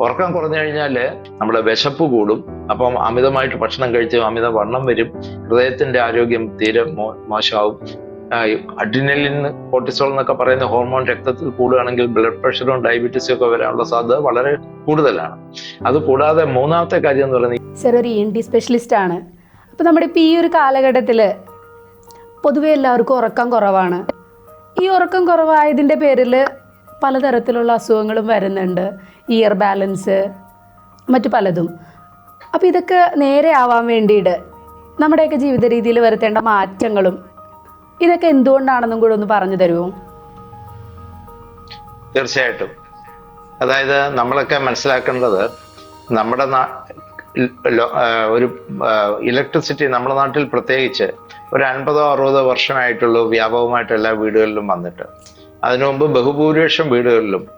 ഉറക്കം കുറഞ്ഞു കഴിഞ്ഞാൽ നമ്മുടെ വിശപ്പ് കൂടും. അപ്പം അമിതമായിട്ട് ഭക്ഷണം കഴിച്ച് അമിത വണ്ണം വരും. ഹൃദയത്തിന്റെ ആരോഗ്യം തീരെ മോ മോശമാവും. അഡ്രിനലിൻ കോർട്ടിസോൾ എന്നൊക്കെ പറയുന്ന ഹോർമോൺ രക്തത്തിൽ കൂടുകയാണെങ്കിൽ ബ്ലഡ് പ്രഷറും ഡയബറ്റീസും ഒക്കെ വരാനുള്ള സാധ്യത വളരെ കൂടുതലാണ്. അത് കൂടാതെ മൂന്നാമത്തെ കാര്യം എന്ന് പറയുന്നത് സർ ഒരു എൻ ടി സ്പെഷ്യലിസ്റ്റ് ആണ്. അപ്പോൾ നമ്മുടെ ഇപ്പോൾ ഈ ഒരു കാലഘട്ടത്തിൽ പൊതുവെ എല്ലാവർക്കും ഉറക്കം കുറവാണ്. ഈ ഉറക്കം കുറവായതിന്റെ പേരിൽ പലതരത്തിലുള്ള അസുഖങ്ങളും വരുന്നുണ്ട്. ഇയർ ബാലൻസ് മറ്റു പലതും. അപ്പോൾ ഇതൊക്കെ നേരെ ആവാൻ വേണ്ടിയിട്ട് നമ്മുടെയൊക്കെ ജീവിത രീതിയിൽ വരുത്തേണ്ട മാറ്റങ്ങളും ഇതൊക്കെ എന്തുകൊണ്ടാണെന്നും കൂടെ ഒന്ന് പറഞ്ഞു തരുമോ? തീർച്ചയായിട്ടും. അതായത് നമ്മളൊക്കെ മനസ്സിലാക്കേണ്ടത് നമ്മുടെ ഒരു ഇലക്ട്രിസിറ്റി നമ്മുടെ നാട്ടിൽ പ്രത്യേകിച്ച് ഒരു അൻപതോ അറുപതോ വർഷമായിട്ടുള്ളൂ വ്യാപകമായിട്ട് എല്ലാ വീടുകളിലും വന്നിട്ട്. അതിനു മുമ്പ് ബഹുഭൂരിപക്ഷം വീടുകളിലും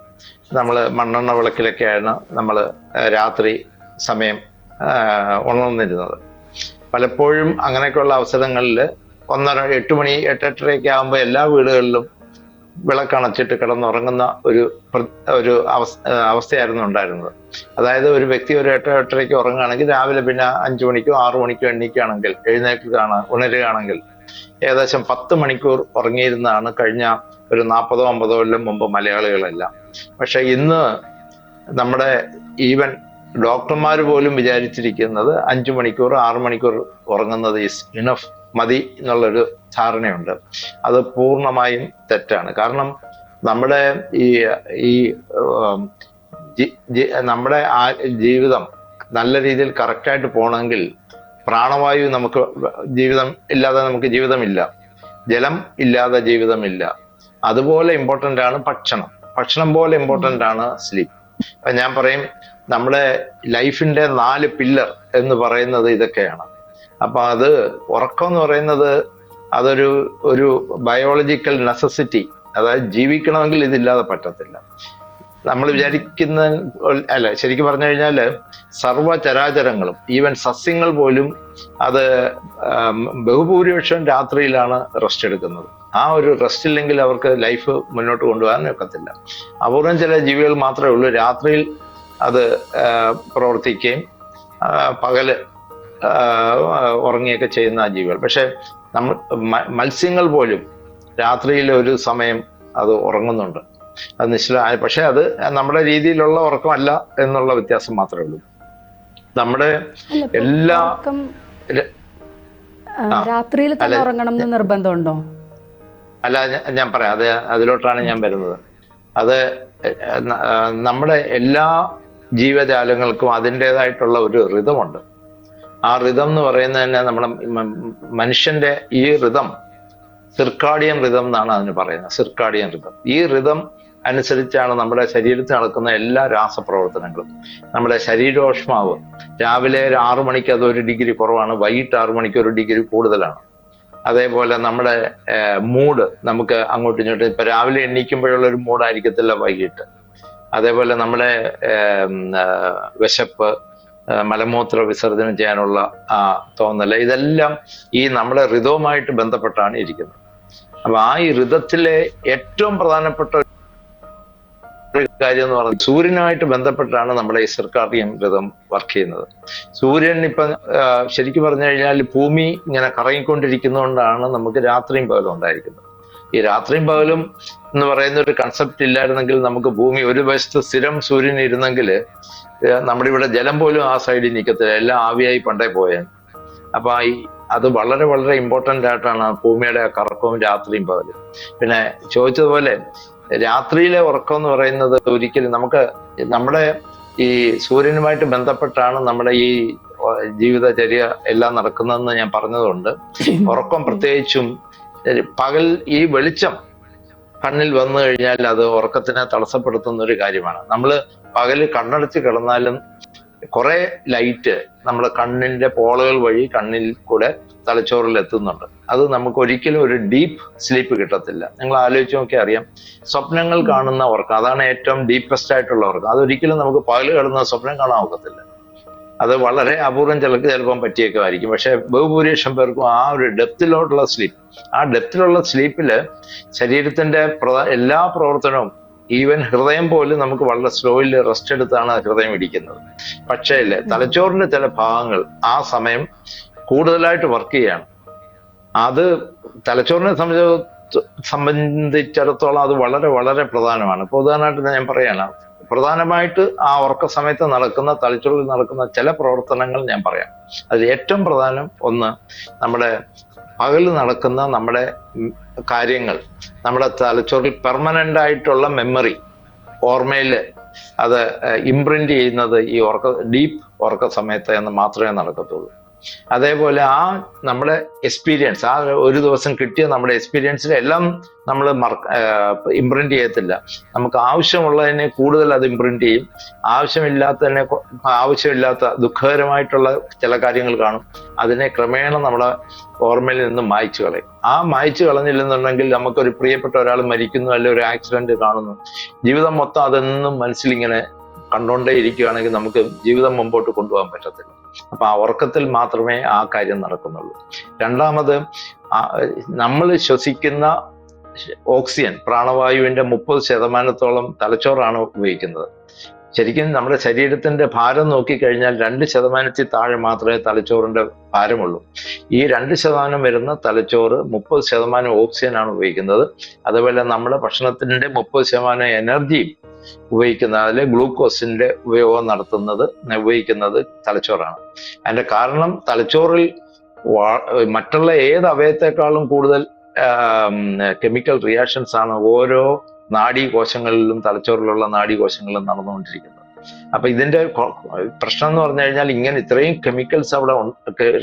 നമ്മൾ മണ്ണെണ്ണ വിളക്കിലൊക്കെയാണ് നമ്മൾ രാത്രി സമയം ഉണർന്നിരുന്നത്. പലപ്പോഴും അങ്ങനെയൊക്കെയുള്ള അവസരങ്ങളിൽ ഒന്നര എട്ട് മണി എട്ടെട്ടരയൊക്കെ ആകുമ്പോൾ എല്ലാ വീടുകളിലും വിളക്കണച്ചിട്ട് കിടന്നുറങ്ങുന്ന ഒരു ഒരു അവസ്ഥ അവസ്ഥയായിരുന്നു ഉണ്ടായിരുന്നത്. അതായത് ഒരു വ്യക്തി ഒരു എട്ട് എട്ടരയ്ക്ക് ഉറങ്ങുകയാണെങ്കിൽ രാവിലെ പിന്നെ അഞ്ചു മണിക്കോ ആറു മണിക്കോ എണ്ണീക്കുകയാണെങ്കിൽ എഴുന്നേൽക്കുകയാണ് ഉണരുകയാണെങ്കിൽ ഏകദേശം പത്ത് മണിക്കൂർ ഉറങ്ങിയിരുന്നാണ് കഴിഞ്ഞ ഒരു നാൽപ്പതോ അമ്പതോ കൊല്ലം മുമ്പ് മലയാളികളെല്ലാം പക്ഷെ ഇന്ന് നമ്മുടെ ഈവൻ ഡോക്ടർമാർ പോലും വിചാരിച്ചിരിക്കുന്നത് അഞ്ചു മണിക്കൂർ ആറു മണിക്കൂർ ഉറങ്ങുന്നത് ഈസ് ഇനഫ് മതി എന്നുള്ളൊരു ധാരണയുണ്ട് അത് പൂർണമായും തെറ്റാണ് കാരണം നമ്മുടെ ഈ ഈ നമ്മുടെ ആ ജീവിതം നല്ല രീതിയിൽ കറക്റ്റായിട്ട് പോകണമെങ്കിൽ പ്രാണവായു നമുക്ക് ജീവിതം ഇല്ലാതെ നമുക്ക് ജീവിതമില്ല ജലം ഇല്ലാതെ ജീവിതമില്ല അതുപോലെ ഇമ്പോർട്ടന്റ് ആണ് ഭക്ഷണം. ഭക്ഷണം പോലെ ഇമ്പോർട്ടന്റ് ആണ് സ്ലീപ്പ് അപ്പം ഞാൻ പറയും നമ്മുടെ ലൈഫിന്റെ നാല് പില്ലർ എന്ന് പറയുന്നത് ഇതൊക്കെയാണ്. അപ്പം അത് ഉറക്കം എന്ന് പറയുന്നത് അതൊരു ഒരു ബയോളജിക്കൽ നെസസിറ്റി അതായത് ജീവിക്കണമെങ്കിൽ ഇതില്ലാതെ പറ്റത്തില്ല. നമ്മൾ വിചാരിക്കുന്ന അല്ല ശരിക്കും പറഞ്ഞു കഴിഞ്ഞാൽ സർവചരാചരങ്ങളും ഈവൻ സസ്യങ്ങൾ പോലും അത് ബഹുഭൂരിപക്ഷം രാത്രിയിലാണ് റെസ്റ്റ് എടുക്കുന്നത്. ആ ഒരു റെസ്റ്റ് ഇല്ലെങ്കിൽ അവർക്ക് ലൈഫ് മുന്നോട്ട് കൊണ്ടുപോകാൻ ഒക്കത്തില്ല അപൂർവം ചില ജീവികൾ മാത്രമേ ഉള്ളൂ. രാത്രിയിൽ അത് പ്രവർത്തിക്കുകയും പകൽ ഉറങ്ങുകയൊക്കെ ചെയ്യുന്ന ജീവികൾ. പക്ഷെ നമ്മൾ മത്സ്യങ്ങൾ പോലും രാത്രിയിൽ ഒരു സമയം അത് ഉറങ്ങുന്നുണ്ട്. അത് നിശ്ചല പക്ഷെ അത് നമ്മുടെ രീതിയിലുള്ള ഉറക്കമല്ല എന്നുള്ള വ്യത്യാസം മാത്രമേ ഉള്ളൂ. നമ്മുടെ എല്ലാ. രാത്രിയിൽ തന്നെ ഉറങ്ങണം എന്ന് നിർബന്ധമുണ്ടോ? അല്ല ഞാൻ- പറയാം. അത് അതിലോട്ടാണ് ഞാൻ വരുന്നത്. അത് നമ്മുടെ എല്ലാ ജീവജാലങ്ങൾക്കും അതിന്റെതായിട്ടുള്ള ഒരു ഋതമുണ്ട് ആ ഋതം എന്ന് പറയുന്നത് തന്നെ നമ്മുടെ മനുഷ്യന്റെ ഈ ഋതം സിർക്കാഡിയൻ ഋതം എന്നാണ് അതിന് പറയുന്നത്. സിർക്കാഡിയൻ ഋതം ഈ ഋതം അനുസരിച്ചാണ് നമ്മുടെ ശരീരത്തിൽ നടക്കുന്ന എല്ലാ രാസപ്രവർത്തനങ്ങളും. നമ്മുടെ ശരീരോഷ്മാവ് രാവിലെ ഒരു ആറു മണിക്ക് അത് ഒരു ഡിഗ്രി കുറവാണ് വൈകിട്ട് ആറു മണിക്ക് ഒരു ഡിഗ്രി കൂടുതലാണ്. അതേപോലെ നമ്മുടെ മൂഡ് നമുക്ക് അങ്ങോട്ടും ഇങ്ങോട്ടും ഇപ്പൊ രാവിലെ എണ്ണിക്കുമ്പോഴുള്ള ഒരു മൂഡായിരിക്കത്തില്ല വൈകിട്ട്. അതേപോലെ നമ്മുടെ വിശപ്പ് മലമൂത്ര വിസർജനം ചെയ്യാനുള്ള ആ തോന്നൽ ഇതെല്ലാം ഈ നമ്മുടെ ഋതവുമായിട്ട് ബന്ധപ്പെട്ടാണ് ഇരിക്കുന്നത്. അപ്പൊ ആ ഈ ഋതത്തിലെ ഏറ്റവും പ്രധാനപ്പെട്ട ഒരു കാര്യം എന്ന് പറഞ്ഞാൽ സൂര്യനുമായിട്ട് ബന്ധപ്പെട്ടാണ് നമ്മുടെ ഈ സർക്കാർ വ്രതം വർക്ക് ചെയ്യുന്നത്. സൂര്യൻ ഇപ്പൊ ശരിക്കും പറഞ്ഞു കഴിഞ്ഞാൽ ഭൂമി ഇങ്ങനെ കറങ്ങിക്കൊണ്ടിരിക്കുന്നതുകൊണ്ടാണ് നമുക്ക് രാത്രിയും പകലും ഉണ്ടായിരിക്കുന്നത്. ഈ രാത്രിയും പകലും എന്ന് പറയുന്ന ഒരു കൺസെപ്റ്റ് ഇല്ലായിരുന്നെങ്കിൽ നമുക്ക് ഭൂമി ഒരു വശത്ത് സ്ഥിരം സൂര്യൻ ഇരുന്നെങ്കിൽ നമ്മുടെ ഇവിടെ ജലം പോലും ആ സൈഡിൽ നിൽക്കത്തില്ല. എല്ലാം ആവിയായി പണ്ടേ പോയാൽ അപ്പൊ ഈ അത് വളരെ വളരെ ഇമ്പോർട്ടന്റ് ആയിട്ടാണ് ഭൂമിയുടെ കറക്കവും രാത്രിയും പകലും. പിന്നെ ചോദിച്ചതുപോലെ രാത്രിയിലെ ഉറക്കം എന്ന് പറയുന്നത് ഒരിക്കലും നമുക്ക് നമ്മുടെ ഈ സൂര്യനുമായിട്ട് ബന്ധപ്പെട്ടാണ് നമ്മുടെ ഈ ജീവിതചര്യ എല്ലാം നടക്കുന്നതെന്ന് ഞാൻ പറഞ്ഞതുകൊണ്ട് ഉറക്കം പ്രത്യേകിച്ചും പകൽ ഈ വെളിച്ചം കണ്ണിൽ വന്നു കഴിഞ്ഞാൽ അത് ഉറക്കത്തിനെ തടസ്സപ്പെടുത്തുന്ന ഒരു കാര്യമാണ്. നമ്മൾ പകൽ കണ്ണടച്ച് കിടന്നാലും കുറെ ലൈറ്റ് നമ്മുടെ കണ്ണിന്റെ പോളകൾ വഴി കണ്ണിൽ കൂടെ തലച്ചോറിൽ എത്തുന്നുണ്ട്. അത് നമുക്ക് ഒരിക്കലും ഒരു ഡീപ്പ് സ്ലീപ്പ് കിട്ടത്തില്ല. നിങ്ങൾ ആലോചിച്ച് നോക്കിയാൽ അറിയാം. സ്വപ്നങ്ങൾ കാണുന്ന ഉറക്കം അതാണ് ഏറ്റവും ഡീപ്പസ്റ്റ് ആയിട്ടുള്ള ഉറക്കം അതൊരിക്കലും നമുക്ക് പകൽ കിടന്ന സ്വപ്നം കാണാൻ ഒക്കത്തില്ല. അത് വളരെ അപൂർവം ചിലർക്ക് ചിലപ്പം പറ്റിയേക്കുമായിരിക്കും പക്ഷെ ബഹുഭൂരിപക്ഷം പേർക്കും ആ ഒരു ഡെപ്തിലോട്ടുള്ള സ്ലീപ്പ് ആ ഡെപ്തിലുള്ള സ്ലീപ്പിൽ ശരീരത്തിന്റെ എല്ലാ പ്രവർത്തനവും ഈവൻ ഹൃദയം പോലും നമുക്ക് വളരെ സ്ലോയിൽ റെസ്റ്റ് എടുത്താണ് ഹൃദയം ഇടിക്കുന്നത്. പക്ഷേ തലച്ചോറിന്റെ ചില ഭാഗങ്ങൾ ആ സമയം കൂടുതലായിട്ട് വർക്ക് ചെയ്യാണ്. അത് തലച്ചോറിനെ സംബന്ധിച്ച സംബന്ധിച്ചിടത്തോളം അത് വളരെ വളരെ പ്രധാനമാണ്. ഇപ്പൊ ഉദാഹരണമായിട്ട് ഞാൻ പറയാണ് പ്രധാനമായിട്ട് ആ ഉറക്ക സമയത്ത് നടക്കുന്ന തലച്ചോറിൽ നടക്കുന്ന ചില പ്രവർത്തനങ്ങൾ ഞാൻ പറയാം. അതിൽ ഏറ്റവും പ്രധാനം ഒന്ന് നമ്മുടെ പകൽ നടക്കുന്ന നമ്മുടെ കാര്യങ്ങൾ നമ്മുടെ തലച്ചോറിൽ പെർമനന്റ് ആയിട്ടുള്ള മെമ്മറി ഓർമ്മയിൽ അത് ഇംപ്രിന്റ് ചെയ്യുന്നത് ഈ ഉറക്ക ഡീപ്പ് ഉറക്ക സമയത്ത് എന്ന് മാത്രമേ നടക്കത്തുള്ളൂ. അതേപോലെ ആ നമ്മുടെ എക്സ്പീരിയൻസ് ആ ഒരു ദിവസം കിട്ടിയ നമ്മുടെ എക്സ്പീരിയൻസിൽ എല്ലാം നമ്മൾ ഇംപ്രിന്റ് ചെയ്യത്തില്ല. നമുക്ക് ആവശ്യമുള്ളതിനെ കൂടുതൽ അത് ഇംപ്രിന്റ് ചെയ്യും. ആവശ്യമില്ലാത്തതിനെ ആവശ്യമില്ലാത്ത ദുഃഖകരമായിട്ടുള്ള ചില കാര്യങ്ങൾ കാണും. അതിനെ ക്രമേണ നമ്മുടെ ഓർമ്മയിൽ നിന്ന് മായ്ച്ചു കളയും. ആ മായ്ച്ചു കളഞ്ഞില്ലെന്നുണ്ടെങ്കിൽ നമുക്കൊരു പ്രിയപ്പെട്ട ഒരാൾ മരിക്കുന്നു അല്ലെങ്കിൽ ഒരു ആക്സിഡന്റ് കാണുന്നു. ജീവിതം മൊത്തം അതെന്നും മനസ്സിലിങ്ങനെ കണ്ടുകൊണ്ടേ ഇരിക്കുകയാണെങ്കിൽ നമുക്ക് ജീവിതം മുമ്പോട്ട് കൊണ്ടുപോകാൻ പറ്റത്തില്ല. അപ്പൊ ആ ഉറക്കത്തിൽ മാത്രമേ ആ കാര്യം നടക്കുന്നുള്ളൂ. രണ്ടാമത് നമ്മൾ ശ്വസിക്കുന്ന ഓക്സിജൻ പ്രാണവായുവിന്റെ മുപ്പത് ശതമാനത്തോളം തലച്ചോറാണ് ഉപയോഗിക്കുന്നത്. ശരിക്കും നമ്മുടെ ശരീരത്തിന്റെ ഭാരം നോക്കിക്കഴിഞ്ഞാൽ രണ്ട് ശതമാനത്തിൽ താഴെ മാത്രമേ തലച്ചോറിന്റെ ഭാരമുള്ളൂ. ഈ രണ്ട് ശതമാനം വരുന്ന തലച്ചോറ് മുപ്പത് ശതമാനം ഓക്സിജൻ ആണ് ഉപയോഗിക്കുന്നത്. അതുപോലെ നമ്മുടെ ഭക്ഷണത്തിന്റെ മുപ്പത് ശതമാനം എനർജിയും ഉപയോഗിക്കുന്ന അതിൽ ഗ്ലൂക്കോസിന്റെ ഉപയോഗം നടത്തുന്നത് ഉപയോഗിക്കുന്നത് തലച്ചോറാണ്. അതിന്റെ കാരണം തലച്ചോറിൽ മറ്റുള്ള ഏത് അവയത്തെക്കാളും കൂടുതൽ കെമിക്കൽ റിയാക്ഷൻസ് ആണ് ഓരോ നാഡീകോശങ്ങളിലും തലച്ചോറിലുള്ള നാഡീകോശങ്ങളിലും നടന്നുകൊണ്ടിരിക്കുന്നത്. അപ്പൊ ഇതിന്റെ പ്രശ്നം എന്ന് പറഞ്ഞു കഴിഞ്ഞാൽ ഇങ്ങനെ ഇത്രയും കെമിക്കൽസ് അവിടെ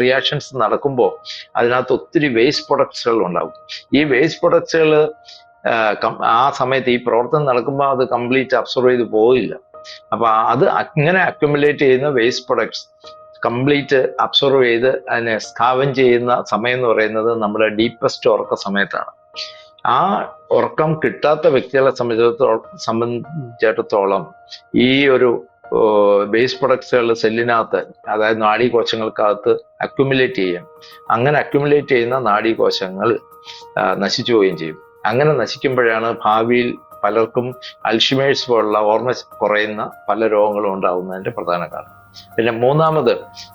റിയാക്ഷൻസ് നടക്കുമ്പോൾ അതിനകത്ത് ഒത്തിരി വേസ്റ്റ് പ്രൊഡക്ട്സുകൾ ഉണ്ടാവും ഈ വേസ്റ്റ് പ്രൊഡക്ട്സുകൾ ആ സമയത്ത് ഈ പ്രവർത്തനം നടക്കുമ്പോൾ അത് കംപ്ലീറ്റ് അബ്സർവ് ചെയ്ത് പോകില്ല അപ്പൊ അത് അങ്ങനെ അക്യുമുലേറ്റ് ചെയ്യുന്ന വേസ്റ്റ് പ്രൊഡക്ട്സ് കംപ്ലീറ്റ് അബ്സർവ് ചെയ്ത് അതിനെ സ്കാവൻ ചെയ്യുന്ന സമയം എന്ന് പറയുന്നത് നമ്മുടെ ഡീപ്പസ്റ്റ് ഉറക്ക സമയത്താണ്. ആ ഉറക്കം കിട്ടാത്ത വ്യക്തികളെ സംബന്ധിച്ചിടത്തോളം സംബന്ധിച്ചിടത്തോളം ഈ ഒരു ബേസ് പ്രൊഡക്ട്സുകൾ സെല്ലിനകത്ത് അതായത് നാഡീകോശങ്ങൾക്കകത്ത് അക്യുമുലേറ്റ് ചെയ്യും. അങ്ങനെ അക്യുമുലേറ്റ് ചെയ്യുന്ന നാഡീകോശങ്ങൾ കോശങ്ങൾ നശിച്ചു പോവുകയും ചെയ്യും. അങ്ങനെ നശിക്കുമ്പോഴാണ് ഭാവിയിൽ പലർക്കും അൽഷിമേഴ്സ് പോലുള്ള ഓർമ്മ കുറയുന്ന പല രോഗങ്ങളും ഉണ്ടാകുന്നതിന്റെ പ്രധാന കാരണം. പിന്നെ മൂന്നാമത്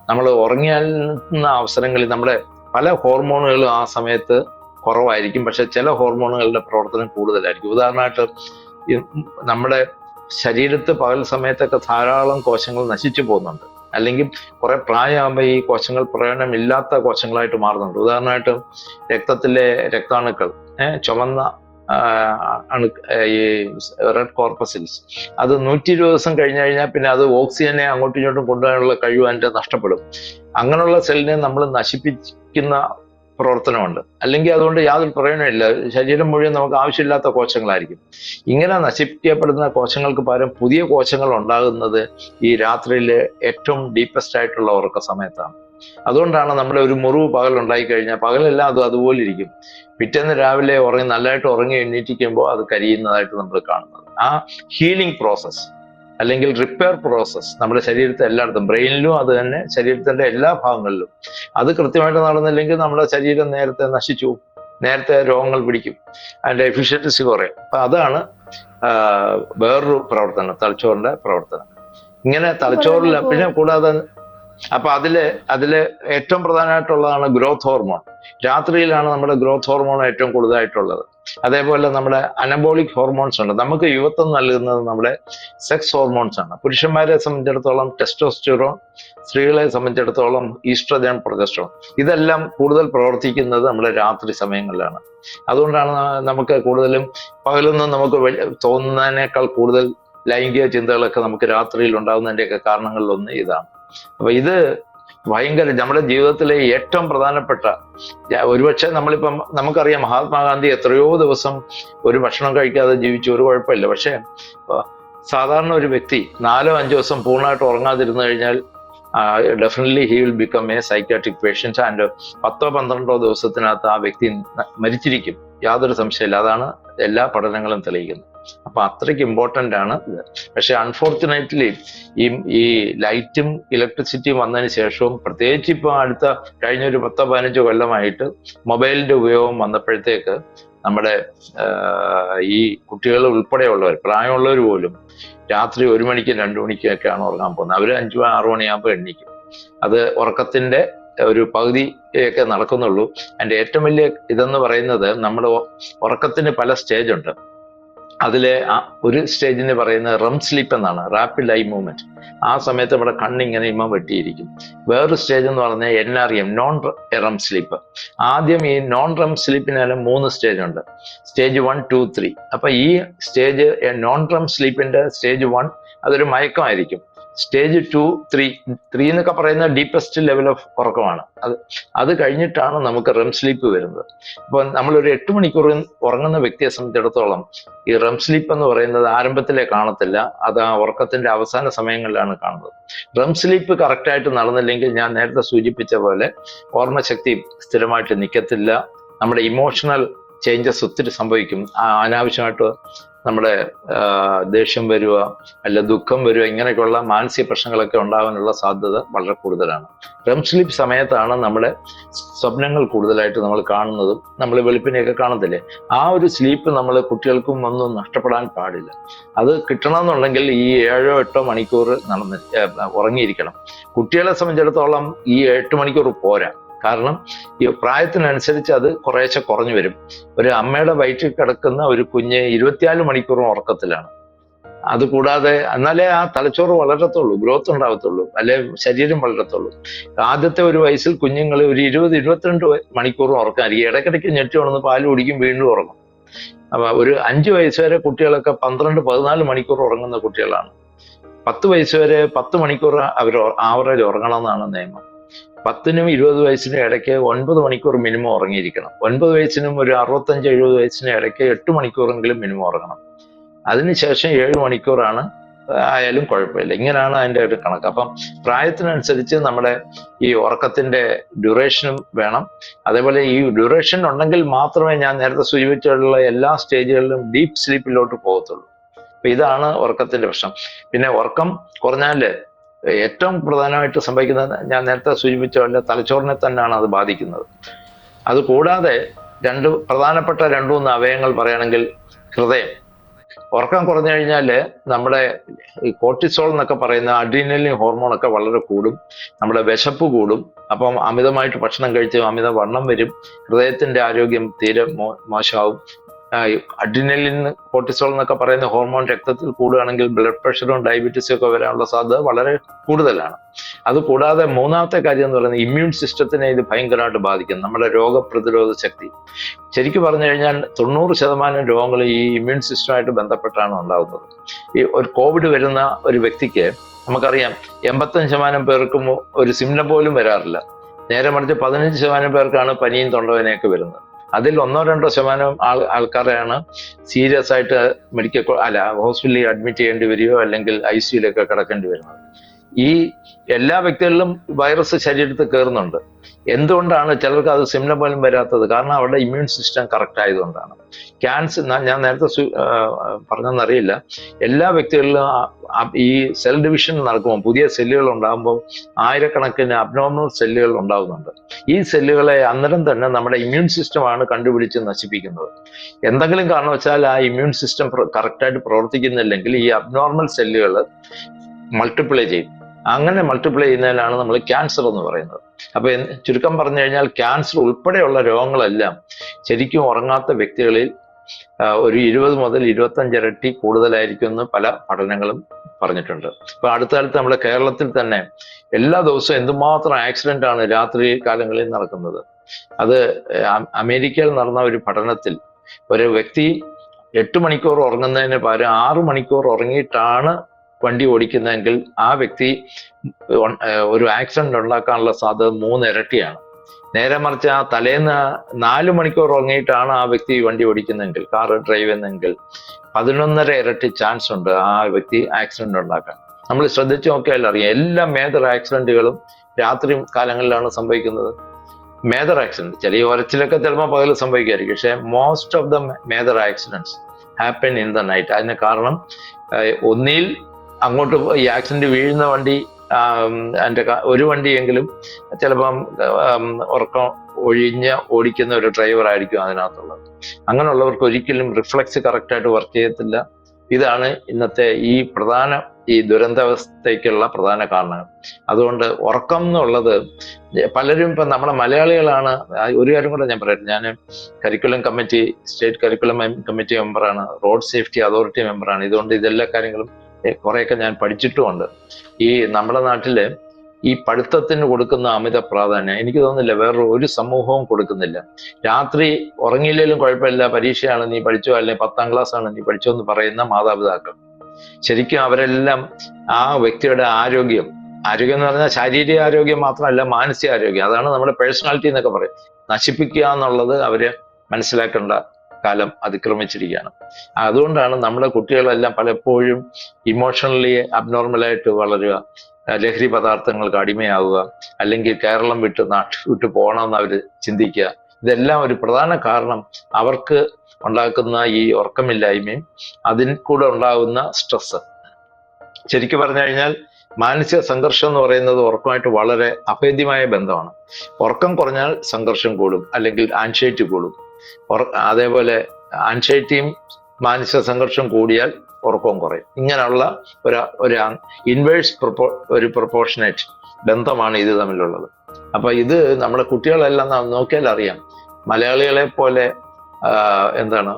നമ്മൾ ഉറങ്ങിയാലുന്ന അവസരങ്ങളിൽ നമ്മുടെ പല ഹോർമോണുകളും ആ സമയത്ത് കുറവായിരിക്കും. പക്ഷെ ചില ഹോർമോണുകളുടെ പ്രവർത്തനം കൂടുതലായിരിക്കും. ഉദാഹരണമായിട്ട് നമ്മുടെ ശരീരത്ത് പകൽ സമയത്തൊക്കെ ധാരാളം കോശങ്ങൾ നശിച്ചു പോകുന്നുണ്ട്. അല്ലെങ്കിൽ കുറെ പ്രായമാകുമ്പോൾ ഈ കോശങ്ങൾ പ്രയോജനമില്ലാത്ത കോശങ്ങളായിട്ട് മാറുന്നുണ്ട്. ഉദാഹരണമായിട്ട് രക്തത്തിലെ രക്താണുക്കൾ ചുമന്ന അണു ഈ റെഡ് കോർപ്പസിൽസ്. അത് നൂറ്റി ഇരുപത് ദിവസം കഴിഞ്ഞു കഴിഞ്ഞാൽ പിന്നെ അത് ഓക്സിജനെ അങ്ങോട്ടും ഇങ്ങോട്ടും കൊണ്ടുപോകാനുള്ള കഴിവ് അതിന്റെ നഷ്ടപ്പെടും. അങ്ങനെയുള്ള സെല്ലിനെ നമ്മൾ നശിപ്പിക്കുന്ന പ്രവർത്തനമുണ്ട്. അല്ലെങ്കിൽ അതുകൊണ്ട് യാതൊരു പ്രയോജനമില്ല ശരീരം മുഴുവൻ നമുക്ക് ആവശ്യമില്ലാത്ത കോശങ്ങളായിരിക്കും. ഇങ്ങനെ നശിപ്പിക്കപ്പെടുന്ന കോശങ്ങൾക്ക് പകരം പുതിയ കോശങ്ങൾ ഉണ്ടാകുന്നത് ഈ രാത്രിയിലെ ഏറ്റവും ഡീപ്പസ്റ്റ് ആയിട്ടുള്ള ഉറക്ക സമയത്താണ്. അതുകൊണ്ടാണ് നമ്മുടെ ഒരു മുറിവ് പകൽ ഉണ്ടായി കഴിഞ്ഞാൽ പകലെല്ലാം അത് അതുപോലെ ഇരിക്കും. പിറ്റേന്ന് രാവിലെ ഉറങ്ങി നല്ലതായിട്ട് ഉറങ്ങി എണ്ണീറ്റിക്കുമ്പോൾ അത് കരിയുന്നതായിട്ട് നമ്മൾ കാണുന്നത്. ആ ഹീലിംഗ് പ്രോസസ്സ് അല്ലെങ്കിൽ റിപ്പയർ പ്രോസസ്സ് നമ്മുടെ ശരീരത്തെ എല്ലായിടത്തും ബ്രെയിനിലും അത് തന്നെ ശരീരത്തിന്റെ എല്ലാ ഭാഗങ്ങളിലും. അത് കൃത്യമായിട്ട് നടന്നില്ലെങ്കിൽ നമ്മുടെ ശരീരം നേരത്തെ നശിച്ചു നേരത്തെ രോഗങ്ങൾ പിടിക്കും. അതിന്റെ എഫിഷ്യൻസി കുറയും. അപ്പൊ അതാണ് വേറൊരു പ്രവർത്തനം തലച്ചോറിന്റെ പ്രവർത്തനം. ഇങ്ങനെ തലച്ചോറിൽ പിന്നെ കൂടാതെ അപ്പൊ അതിൽ അതിൽ ഏറ്റവും പ്രധാനമായിട്ടുള്ളതാണ് ഗ്രോത്ത് ഹോർമോൺ രാത്രിയിലാണ് നമ്മുടെ ഗ്രോത്ത് ഹോർമോൺ ഏറ്റവും കൂടുതലായിട്ടുള്ളത്. അതേപോലെ നമ്മുടെ അനബോളിക് ഹോർമോൺസ് ഉണ്ട്. നമുക്ക് യുവത്വം നൽകുന്നത് നമ്മുടെ സെക്സ് ഹോർമോൺസ് ആണ്. പുരുഷന്മാരെ സംബന്ധിച്ചിടത്തോളം ടെസ്റ്റോസ്റ്റിറോൺ സ്ത്രീകളെ സംബന്ധിച്ചിടത്തോളം ഈസ്ട്രജൻ പ്രൊജസ്ട്രോൺ ഇതെല്ലാം കൂടുതൽ പ്രവർത്തിക്കുന്നത് നമ്മുടെ രാത്രി സമയങ്ങളിലാണ്. അതുകൊണ്ടാണ് നമുക്ക് കൂടുതലും പകലൊന്നും നമുക്ക് തോന്നുന്നതിനേക്കാൾ കൂടുതൽ ലൈംഗിക ചിന്തകളൊക്കെ നമുക്ക് രാത്രിയിൽ ഉണ്ടാകുന്നതിന്റെയൊക്കെ കാരണങ്ങളിലൊന്ന് ഇതാണ്. അപ്പൊ ഇത് ഭയങ്കര നമ്മുടെ ജീവിതത്തിലെ ഏറ്റവും പ്രധാനപ്പെട്ട ഒരുപക്ഷെ നമ്മളിപ്പം നമുക്കറിയാം മഹാത്മാഗാന്ധി എത്രയോ ദിവസം ഒരു ഭക്ഷണം കഴിക്കാതെ ജീവിച്ചു ഒരു കുഴപ്പമില്ല. പക്ഷേ സാധാരണ ഒരു വ്യക്തി നാലോ അഞ്ചോ ദിവസം പൂർണമായിട്ട് ഉറങ്ങാതിരുന്നു കഴിഞ്ഞാൽ definitely he will become a psychiatric patients and പത്തോ പന്ത്രണ്ടോ ദിവസത്തിനകത്ത് ആ വ്യക്തി മരിച്ചിരിക്കും. യാതൊരു സംശയമില്ല. അതാണ് എല്ലാ പഠനങ്ങളും തെളിയിക്കുന്നത്. അപ്പൊ അത്രയ്ക്ക് ഇമ്പോർട്ടന്റ് ആണ്. ഇത് പക്ഷെ അൺഫോർച്ചുനേറ്റ്ലി ഈ ഈ ലൈറ്റും ഇലക്ട്രിസിറ്റിയും വന്നതിന് ശേഷവും പ്രത്യേകിച്ച് ഇപ്പൊ അടുത്ത കഴിഞ്ഞ ഒരു പത്തോ പതിനഞ്ചോ കൊല്ലമായിട്ട് മൊബൈലിന്റെ ഉപയോഗം വന്നപ്പോഴത്തേക്ക് നമ്മുടെ ഈ കുട്ടികൾ ഉൾപ്പെടെയുള്ളവർ പ്രായമുള്ളവർ പോലും രാത്രി ഒരു മണിക്കും രണ്ടു മണിക്കും ഒക്കെയാണ് ഉറങ്ങാൻ പോകുന്നത്. അവർ അഞ്ചു ആറു മണിയാകുമ്പോൾ എണ്ണിക്കും അത് ഉറക്കത്തിന്റെ ഒരു പകുതിയൊക്കെ നടക്കുന്നുള്ളൂ. അതിന്റെ ഏറ്റവും വലിയ ഇതെന്ന് പറയുന്നത് നമ്മുടെ ഉറക്കത്തിന് പല സ്റ്റേജ് ഉണ്ട്. അതിലെ ഒരു സ്റ്റേജിന് പറയുന്നത് റം സ്ലീപ്പ് എന്നാണ് റാപ്പിഡ് ഐ മൂവ്മെന്റ്. ആ സമയത്ത് നമ്മുടെ കണ്ണിങ്ങനെ ഇമ്മ വെട്ടിയിരിക്കും. വേറൊരു സ്റ്റേജ് എന്ന് പറഞ്ഞാൽ N R M non REM sleep ആദ്യം ഈ നോൺ റം സ്ലീപ്പിനാലും മൂന്ന് സ്റ്റേജ് ഉണ്ട് സ്റ്റേജ് വൺ ടു ത്രീ. അപ്പൊ ഈ സ്റ്റേജ് നോൺ റം സ്ലീപ്പിന്റെ സ്റ്റേജ് വൺ അതൊരു മയക്കമായിരിക്കും. സ്റ്റേജ് ടു ത്രീ ത്രീ എന്നൊക്കെ പറയുന്ന ഡീപ്പസ്റ്റ് ലെവൽ ഓഫ് ഉറക്കമാണ്. അത് അത് കഴിഞ്ഞിട്ടാണ് നമുക്ക് റെം സ്ലീപ്പ് വരുന്നത്. അപ്പോൾ നമ്മളൊരു എട്ട് മണിക്കൂർ ഉറങ്ങുന്ന വ്യക്തിയെ സംബന്ധിച്ചിടത്തോളം ഈ റെം സ്ലീപ്പ് എന്ന് പറയുന്നത് ആരംഭത്തിലേ കാണത്തില്ല അത് ആ ഉറക്കത്തിന്റെ അവസാന സമയങ്ങളിലാണ് കാണുന്നത്. റെം സ്ലീപ്പ് കറക്റ്റായിട്ട് നടന്നില്ലെങ്കിൽ ഞാൻ നേരത്തെ സൂചിപ്പിച്ച പോലെ ഓർമ്മശക്തി സ്ഥിരമായിട്ട് നിൽക്കത്തില്ല നമ്മുടെ ഇമോഷണൽ ചേഞ്ചസ് ഒത്തിരി സംഭവിക്കും. അനാവശ്യമായിട്ട് നമ്മുടെ ദേഷ്യം വരിക അല്ല ദുഃഖം വരിക ഇങ്ങനെയൊക്കെയുള്ള മാനസിക പ്രശ്നങ്ങളൊക്കെ ഉണ്ടാകാനുള്ള സാധ്യത വളരെ കൂടുതലാണ്. റെം സ്ലീപ്പ് സമയത്താണ് നമ്മുടെ സ്വപ്നങ്ങൾ കൂടുതലായിട്ട് നമ്മൾ കാണുന്നതും നമ്മൾ വെളുപ്പിനെയൊക്കെ കാണത്തില്ലേ? ആ ഒരു സ്ലീപ്പ് നമ്മൾ കുട്ടികൾക്കും ഒന്നും നഷ്ടപ്പെടാൻ പാടില്ല. അത് കിട്ടണമെന്നുണ്ടെങ്കിൽ ഈ ഏഴോ എട്ടോ മണിക്കൂർ നടന്ന് ഉറങ്ങിയിരിക്കണം. കുട്ടികളെ സംബന്ധിച്ചിടത്തോളം ഈ എട്ട് മണിക്കൂർ പോരാ. കാരണം ഈ പ്രായത്തിനനുസരിച്ച് അത് കുറേശ്ശെ കുറഞ്ഞു വരും. ഒരു അമ്മയുടെ വയറ്റിൽ കിടക്കുന്ന ഒരു കുഞ്ഞ് ഇരുപത്തിനാല് മണിക്കൂറും ഉറക്കത്തിലാണ്. അതുകൂടാതെ എന്നാലേ ആ തലച്ചോറ് വളരത്തുള്ളൂ ഗ്രോത്ത് ഉണ്ടാവത്തുള്ളൂ അല്ലെ ശരീരം വളരത്തുള്ളൂ. ആദ്യത്തെ ഒരു വയസ്സിൽ കുഞ്ഞുങ്ങൾ ഒരു ഇരുപത് ഇരുപത്തിരണ്ട് മണിക്കൂറും ഉറക്കായിരിക്കും ഇടയ്ക്കിടയ്ക്ക് ഞെട്ടി ഉണർന്ന് പാൽ കുടിക്കും വീണ്ടും ഉറങ്ങും. അപ്പൊ ഒരു അഞ്ച് വയസ്സ് വരെ കുട്ടികളൊക്കെ പന്ത്രണ്ട് പതിനാല് മണിക്കൂർ ഉറങ്ങുന്ന കുട്ടികളാണ്. പത്ത് വയസ്സ് വരെ പത്ത് മണിക്കൂർ അവർ ആവറേജ് ഉറങ്ങണം എന്നാണ് നിയമം. പത്തിനും ഇരുപത് വയസ്സിനും ഇടയ്ക്ക് ഒൻപത് മണിക്കൂർ മിനിമം ഉറങ്ങിയിരിക്കണം. ഒൻപത് വയസ്സിനും ഒരു അറുപത്തഞ്ച് എഴുപത് വയസ്സിനും ഇടയ്ക്ക് എട്ട് മണിക്കൂറെങ്കിലും മിനിമം ഉറങ്ങണം. അതിനുശേഷം ഏഴ് മണിക്കൂറാണ് ആയാലും കുഴപ്പമില്ല. ഇങ്ങനെയാണ് അതിന്റെ ഒരു കണക്ക്. അപ്പം പ്രായത്തിനനുസരിച്ച് നമ്മുടെ ഈ ഉറക്കത്തിന്റെ ഡ്യൂറേഷനും വേണം. അതേപോലെ ഈ ഡ്യൂറേഷൻ ഉണ്ടെങ്കിൽ മാത്രമേ ഞാൻ നേരത്തെ സൂചിപ്പിച്ചുള്ള എല്ലാ സ്റ്റേജുകളിലും ഡീപ്പ് സ്ലീപ്പിലോട്ട് പോകത്തുള്ളൂ. അപ്പം ഇതാണ് ഉറക്കത്തിന്റെ പ്രശ്നം. പിന്നെ ഉറക്കം കുറഞ്ഞാൽ ഏറ്റവും പ്രധാനമായിട്ട് സംഭവിക്കുന്നത് ഞാൻ നേരത്തെ സൂചിപ്പിച്ച പോലെ തലച്ചോറിനെ തന്നെയാണ് അത് ബാധിക്കുന്നത്. അത് കൂടാതെ രണ്ട് പ്രധാനപ്പെട്ട രണ്ടു മൂന്ന് അവയവങ്ങൾ പറയുകയാണെങ്കിൽ ഹൃദയം. ഉറക്കം കുറഞ്ഞു കഴിഞ്ഞാൽ നമ്മുടെ ഈ കോർട്ടിസോൾ എന്നൊക്കെ പറയുന്ന അഡ്രീനലിൻ ഹോർമോൺ ഒക്കെ വളരെ കൂടും നമ്മുടെ വിശപ്പ് കൂടും. അപ്പം അമിതമായിട്ട് ഭക്ഷണം കഴിച്ച് അമിത വണ്ണം വരും. ഹൃദയത്തിന്റെ ആരോഗ്യം തീരെ മോ മോശമാവും. അഡ്രിനലിൻ കോർട്ടിസോൾ എന്നൊക്കെ പറയുന്ന ഹോർമോൺ രക്തത്തിൽ കൂടുകയാണെങ്കിൽ ബ്ലഡ് പ്രഷറും ഡയബറ്റീസും ഒക്കെ വരാനുള്ള സാധ്യത വളരെ കൂടുതലാണ്. അത് കൂടാതെ മൂന്നാമത്തെ കാര്യം എന്ന് പറയുന്നത് ഇമ്മ്യൂൺ സിസ്റ്റത്തിനെ ഇത് ഭയങ്കരമായിട്ട് ബാധിക്കും നമ്മുടെ രോഗപ്രതിരോധ ശക്തി. ശരിക്കും പറഞ്ഞു കഴിഞ്ഞാൽ തൊണ്ണൂറ് ശതമാനം രോഗങ്ങൾ ഈ ഇമ്മ്യൂൺ സിസ്റ്റമായിട്ട് ബന്ധപ്പെട്ടാണ് ഉണ്ടാകുന്നത്. ഈ ഒരു കോവിഡ് വരുന്ന ഒരു വ്യക്തിക്ക് നമുക്കറിയാം എൺപത്തഞ്ച് ശതമാനം പേർക്കും ഒരു സിംറ്റം പോലും വരാറില്ല. നേരെ മറിച്ച് പതിനഞ്ച് ശതമാനം പേർക്കാണ് പനിയും തൊണ്ടവേനയൊക്കെ വരുന്നത്. അതിൽ ഒന്നോ രണ്ടോ ശതമാനം ആൾ ആൾക്കാരെയാണ് സീരിയസ് ആയിട്ട് മെഡിക്കൽ അല്ല ഹോസ്പിറ്റലിൽ അഡ്മിറ്റ് ചെയ്യേണ്ടി വരികയോ അല്ലെങ്കിൽ ഐ സിയിലൊക്കെ കിടക്കേണ്ടി വരുന്നത്. ഈ എല്ലാ വ്യക്തികളിലും വൈറസ് ശരീരത്തിൽ കയറുന്നുണ്ട് എന്തുകൊണ്ടാണ് ചിലർക്ക് അത് സിംറ്റം പോലും വരാത്തത്? കാരണം അവരുടെ ഇമ്മ്യൂൺ സിസ്റ്റം കറക്റ്റ് ആയതുകൊണ്ടാണ്. ക്യാൻസർ ഞാൻ നേരത്തെ പറഞ്ഞെന്നറിയില്ല എല്ലാ വ്യക്തികളിലും ഈ സെൽ ഡിവിഷൻ നടക്കുമ്പോൾ പുതിയ സെല്ലുകൾ ഉണ്ടാകുമ്പോൾ ആയിരക്കണക്കിന് അബ്നോർമൽ സെല്ലുകൾ ഉണ്ടാകുന്നുണ്ട്. ഈ സെല്ലുകളെ അന്നേരം തന്നെ നമ്മുടെ ഇമ്മ്യൂൺ സിസ്റ്റമാണ് കണ്ടുപിടിച്ച് നശിപ്പിക്കുന്നത്. എന്തെങ്കിലും കാരണവശാൽ ആ ഇമ്മ്യൂൺ സിസ്റ്റം കറക്റ്റായിട്ട് പ്രവർത്തിക്കുന്നില്ലെങ്കിൽ ഈ അബ്നോർമൽ സെല്ലുകൾ മൾട്ടിപ്ലൈ ചെയ്യും. അങ്ങനെ മൾട്ടിപ്ലൈ ചെയ്യുന്നതിനാണ് നമ്മൾ ക്യാൻസർ എന്ന് പറയുന്നത്. അപ്പൊ ചുരുക്കം പറഞ്ഞു കഴിഞ്ഞാൽ ക്യാൻസർ ഉൾപ്പെടെയുള്ള രോഗങ്ങളെല്ലാം ശരിക്കും ഉറങ്ങാത്ത വ്യക്തികളിൽ ഒരു ഇരുപത് മുതൽ ഇരുപത്തഞ്ച് ഇരട്ടി കൂടുതലായിരിക്കും എന്ന് പല പഠനങ്ങളും പറഞ്ഞിട്ടുണ്ട്. ഇപ്പൊ അടുത്ത കാലത്ത് നമ്മുടെ കേരളത്തിൽ തന്നെ എല്ലാ ദിവസവും എന്തുമാത്രം ആക്സിഡന്റ് ആണ് രാത്രി കാലങ്ങളിൽ നടക്കുന്നത്. അത് അമേരിക്കയിൽ നടന്ന ഒരു പഠനത്തിൽ ഒരു വ്യക്തി എട്ട് മണിക്കൂർ ഉറങ്ങുന്നതിന് പകരം ആറ് മണിക്കൂർ ഉറങ്ങിയിട്ടാണ് വണ്ടി ഓടിക്കുന്നതെങ്കിൽ ആ വ്യക്തി ഒരു ആക്സിഡന്റ് ഉണ്ടാക്കാനുള്ള സാധ്യത മൂന്ന് ഇരട്ടിയാണ്. നേരെ മറിച്ച് ആ തലേന്ന് നാല് മണിക്കൂർ ഉറങ്ങിയിട്ടാണ് ആ വ്യക്തി വണ്ടി ഓടിക്കുന്നതെങ്കിൽ കാർ ഡ്രൈവ് ചെയ്യുന്നതെങ്കിൽ പതിനൊന്നര ഇരട്ടി ചാൻസ് ഉണ്ട് ആ വ്യക്തി ആക്സിഡന്റ് ഉണ്ടാക്കാൻ. നമ്മൾ ശ്രദ്ധിച്ചു നോക്കിയാൽ അറിയാം എല്ലാ മേജർ ആക്സിഡന്റുകളും രാത്രി കാലങ്ങളിലാണ് സംഭവിക്കുന്നത്. മേജർ ആക്സിഡന്റ് ചില ഒരച്ചിലൊക്കെ ചിലപ്പോൾ പകൽ സംഭവിക്കായിരിക്കും പക്ഷേ most of the major accidents happen in the night അതിന് കാരണം ഒന്നിൽ അങ്ങോട്ട് ഈ ആക്സിഡന്റ് വീഴുന്ന വണ്ടി എന്റെ ഒരു വണ്ടിയെങ്കിലും ചിലപ്പം ഉറക്കം ഒഴിഞ്ഞ് ഓടിക്കുന്ന ഒരു ഡ്രൈവർ ആയിരിക്കും അതിനകത്തുള്ളത്. അങ്ങനെയുള്ളവർക്ക് ഒരിക്കലും റിഫ്ലക്സ് കറക്റ്റായിട്ട് വർക്ക് ചെയ്യത്തില്ല. ഇതാണ് ഇന്നത്തെ ഈ പ്രധാന ഈ ദുരന്താവസ്ഥയ്ക്കുള്ള പ്രധാന കാരണം. അതുകൊണ്ട് ഉറക്കം എന്നുള്ളത് പലരും ഇപ്പം നമ്മുടെ മലയാളികളാണ് ഒരു കാര്യം കൂടെ ഞാൻ പറയട്ടെ. ഞാൻ curriculum committee state curriculum committee മെമ്പറാണ് റോഡ് സേഫ്റ്റി അതോറിറ്റി മെമ്പറാണ് ഇതുകൊണ്ട് ഇതെല്ലാ കാര്യങ്ങളും കുറേയൊക്കെ ഞാൻ പഠിച്ചിട്ടുമുണ്ട്. ഈ നമ്മുടെ നാട്ടിൽ ഈ പഠിത്തത്തിന് കൊടുക്കുന്ന അമിത പ്രാധാന്യം എനിക്ക് തോന്നുന്നില്ല വേറെ ഒരു സമൂഹവും കൊടുക്കുന്നില്ല. രാത്രി ഉറങ്ങിയില്ലെങ്കിലും കുഴപ്പമില്ല പരീക്ഷയാണ് നീ പഠിച്ചോ അല്ലെങ്കിൽ പത്താം ക്ലാസ് ആണ് നീ പഠിച്ചോ എന്ന് പറയുന്ന മാതാപിതാക്കൾ. ശരിക്കും അവരെല്ലാം ആ വ്യക്തിയുടെ ആരോഗ്യം ആരോഗ്യം എന്ന് പറഞ്ഞാൽ ശാരീരിക ആരോഗ്യം മാത്രമല്ല മാനസിക ആരോഗ്യം അതാണ് നമ്മുടെ പേഴ്സണാലിറ്റി എന്നൊക്കെ പറയും. നശിപ്പിക്കുക എന്നുള്ളത് അവർ മനസ്സിലാക്കേണ്ട കാലം അതിക്രമിച്ചിരിക്കുകയാണ്. അതുകൊണ്ടാണ് നമ്മുടെ കുട്ടികളെല്ലാം പലപ്പോഴും ഇമോഷണലി അബ്നോർമലായിട്ട് വളരുക. ലഹരി പദാർത്ഥങ്ങൾക്ക് അടിമയാവുക. അല്ലെങ്കിൽ കേരളം വിട്ട് നാട്ടിൽ വിട്ട് പോകണമെന്ന് അവർ ചിന്തിക്കുക. ഇതെല്ലാം ഒരു പ്രധാന കാരണം. അവർക്ക് ഉണ്ടാക്കുന്ന ഈ ഉറക്കമില്ലായ്മയും അതിൽ കൂടെ ഉണ്ടാകുന്ന സ്ട്രെസ് ശരിക്കും പറഞ്ഞു കഴിഞ്ഞാൽ മാനസിക സംഘർഷം എന്ന് പറയുന്നത് ഉറക്കമായിട്ട് വളരെ അഭേദ്യമായ ബന്ധമാണ്. ഉറക്കം കുറഞ്ഞാൽ സംഘർഷം കൂടും. അല്ലെങ്കിൽ ആൻഷൈറ്റി കൂടും. അതേപോലെ ആൻഷൈറ്റിയും മാനസിക സംഘർഷം കൂടിയാൽ ഉറക്കവും കുറയും. ഇങ്ങനെയുള്ള ഒരു ഒരു ഇൻവേഴ്സ് പ്രൊപ്പോ ഒരു പ്രൊപ്പോർഷനേറ്റ് ബന്ധമാണ് ഇത് തമ്മിലുള്ളത്. അപ്പൊ ഇത് നമ്മുടെ കുട്ടികളെല്ലാം നോക്കിയാൽ അറിയാം. മലയാളികളെ പോലെ എന്താണ്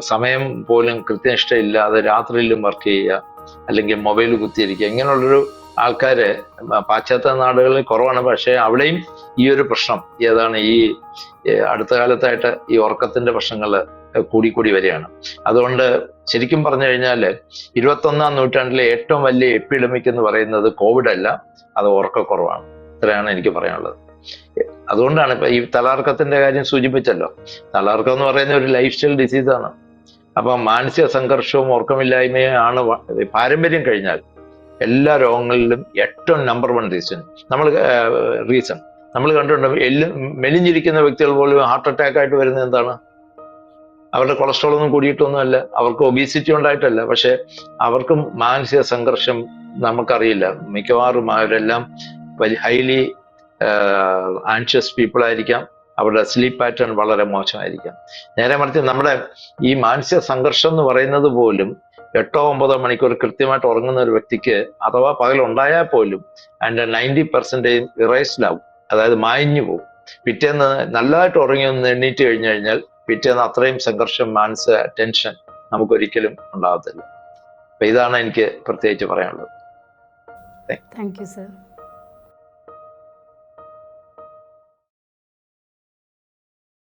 സമയം പോലും കൃത്യനിഷ്ഠയില്ലാതെ രാത്രിയിലും വർക്ക് ചെയ്യുക അല്ലെങ്കിൽ മൊബൈൽ കുത്തിയിരിക്കുക ഇങ്ങനെയുള്ളൊരു ആൾക്കാര് പാശ്ചാത്യ നാടുകളിൽ കുറവാണ്. പക്ഷേ അവിടെയും ഈ ഒരു പ്രശ്നം ഏതാണ് ഈ അടുത്ത കാലത്തായിട്ട് ഈ ഉറക്കത്തിന്റെ പ്രശ്നങ്ങൾ കൂടിക്കൂടി വരികയാണ്. അതുകൊണ്ട് ശരിക്കും പറഞ്ഞു കഴിഞ്ഞാൽ ഇരുപത്തൊന്നാം നൂറ്റാണ്ടിലെ ഏറ്റവും വലിയ എപ്പിഡമിക് എന്ന് പറയുന്നത് കോവിഡ് അല്ല അത് ഉറക്കക്കുറവാണ്. ഇത്രയാണ് എനിക്ക് പറയാനുള്ളത്. അതുകൊണ്ടാണ് ഇപ്പൊ ഈ തലാർക്കത്തിന്റെ കാര്യം സൂചിപ്പിച്ചല്ലോ. തലാർക്കം എന്ന് പറയുന്ന ഒരു ലൈഫ് സ്റ്റൈൽ ഡിസീസാണ് അപ്പൊ മാനസിക സംഘർഷവും ഉറക്കമില്ലായ്മയും ആണ് പാരമ്പര്യം കഴിഞ്ഞാൽ എല്ലാ രോഗങ്ങളിലും ഏറ്റവും നമ്പർ വൺ റീസൺ നമ്മൾ റീസൺ നമ്മൾ കണ്ടിട്ടുണ്ട് എല്ല് മെലിഞ്ഞിരിക്കുന്ന വ്യക്തികൾ പോലും ഹാർട്ട് അറ്റാക്ക് ആയിട്ട് വരുന്നത് എന്താണ്? അവരുടെ കൊളസ്ട്രോൾ ഒന്നും കൂടിയിട്ടൊന്നുമല്ല. അവർക്ക് ഒബീസിറ്റി ഉണ്ടായിട്ടല്ല. പക്ഷെ അവർക്കും മാനസിക സംഘർഷം നമുക്കറിയില്ല. മിക്കവാറും അവരെല്ലാം ഹൈലി ആൻഷ്യസ് പീപ്പിൾ ആയിരിക്കാം. അവരുടെ സ്ലീപ്പ് പാറ്റേൺ വളരെ മോശമായിരിക്കാം. നേരെ മറിച്ച് നമ്മുടെ ഈ മാനസിക സംഘർഷം എന്ന് പറയുന്നത് പോലും എട്ടോ ഒമ്പതോ മണിക്കൂർ കൃത്യമായിട്ട് ഉറങ്ങുന്ന ഒരു വ്യക്തിക്ക് അഥവാ പകലുണ്ടായാൽ പോലും അതിന്റെ നയന്റി പെർസെന്റേജ് ഇറേസ്ഡാവും അതായത് മായഞ്ഞു പോകും പിറ്റേന്ന് നല്ലതായിട്ട് ഉറങ്ങി ഒന്ന് എണ്ണീറ്റ് കഴിഞ്ഞു കഴിഞ്ഞാൽ പിറ്റേന്ന് അത്രയും സംഘർഷം മാനസ ടെൻഷൻ നമുക്കൊരിക്കലും ഉണ്ടാകത്തില്ല. അപ്പൊ ഇതാണ് എനിക്ക് പ്രത്യേകിച്ച് പറയാനുള്ളത്. Thank you sir